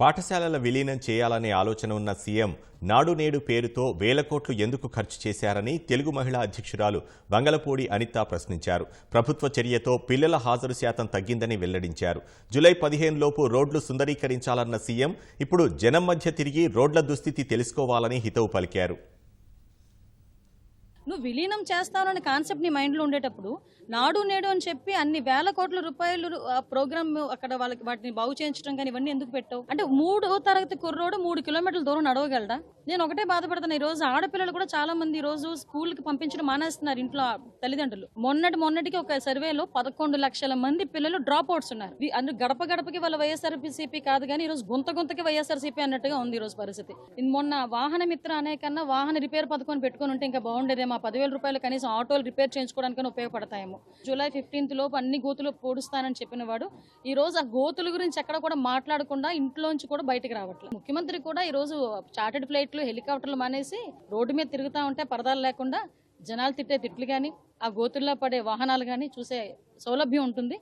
పాఠశాలల విలీనం చేయాలనే ఆలోచన ఉన్న సీఎం నాడు నేడు పేరుతో వేల కోట్లు ఎందుకు ఖర్చు చేశారని తెలుగు మహిళా అధ్యక్షురాలు వంగలపూడి అనిత ప్రశ్నించారు. ప్రభుత్వ చర్యతో పిల్లల హాజరు శాతం తగ్గిందని వెల్లడించారు. జూలై పదిహేనులోపు రోడ్లు సుందరీకరించాలన్న సీఎం ఇప్పుడు జనం మధ్య తిరిగి రోడ్ల దుస్థితి తెలుసుకోవాలని హితవు పలికారు. నువ్వు విలీనం చేస్తానని కాన్సెప్ట్ నీ మైండ్లో ఉండేటప్పుడు నాడు నేడు అని చెప్పి అన్ని వేల కోట్ల రూపాయలు ఆ ప్రోగ్రామ్ అక్కడ వాళ్ళకి వాటిని బాగు చేయించడం కానీ ఇవన్నీ ఎందుకు పెట్టావు? అంటే మూడో తరగతి కుర్రోడు మూడు కిలోమీటర్ల దూరం నడవగలడా? నేను ఒకటే బాధపడుతున్నా ఈ రోజు ఆడపిల్లలు కూడా చాలా మంది ఈ రోజు స్కూల్కి పంపించడం మానేస్తున్నారు ఇంట్లో తల్లిదండ్రులు. మొన్నటి మొన్నటికి ఒక సర్వేలో పదకొండు లక్షల మంది పిల్లలు డ్రాప్ అవుట్స్ ఉన్నారు. అందులో గడప గడపకి వాళ్ళ వైఎస్ఆర్సీపీ కాదు కానీ ఈ రోజు గుంత గుంతకి వైఎస్ఆర్సీపీ అన్నట్టుగా ఉంది ఈ రోజు పరిస్థితి. మొన్న వాహన మిత్ర అనే కన్నా వాహన రిపేర్ పథకం పెట్టుకుని ఉంటే ఇంకా బాగుండేదేమో పదివేల రూపాయలు కనీసం ఆటోలు రిపేర్ చేయించుకోవడానికి ఉపయోగపడతాయేమో. జూలై ఫిఫ్టీన్త్ లోపు అన్ని గోతులు పూడుస్తానని చెప్పిన వాడు ఈ రోజు ఆ గోతుల గురించి ఎక్కడ కూడా మాట్లాడకుండా ఇంట్లోంచి కూడా బయటకు రావట్లేదు. ముఖ్యమంత్రి కూడా ఈ రోజు చార్టెడ్ ఫ్లైట్లు హెలికాప్టర్లు మానేసి రోడ్డు మీద తిరుగుతా ఉంటే పరదాలు లేకుండా జనాలు తిట్టే తిట్లు కానీ ఆ గోతుల్లో పడే వాహనాలు కానీ చూసే సౌలభ్యం ఉంటుంది.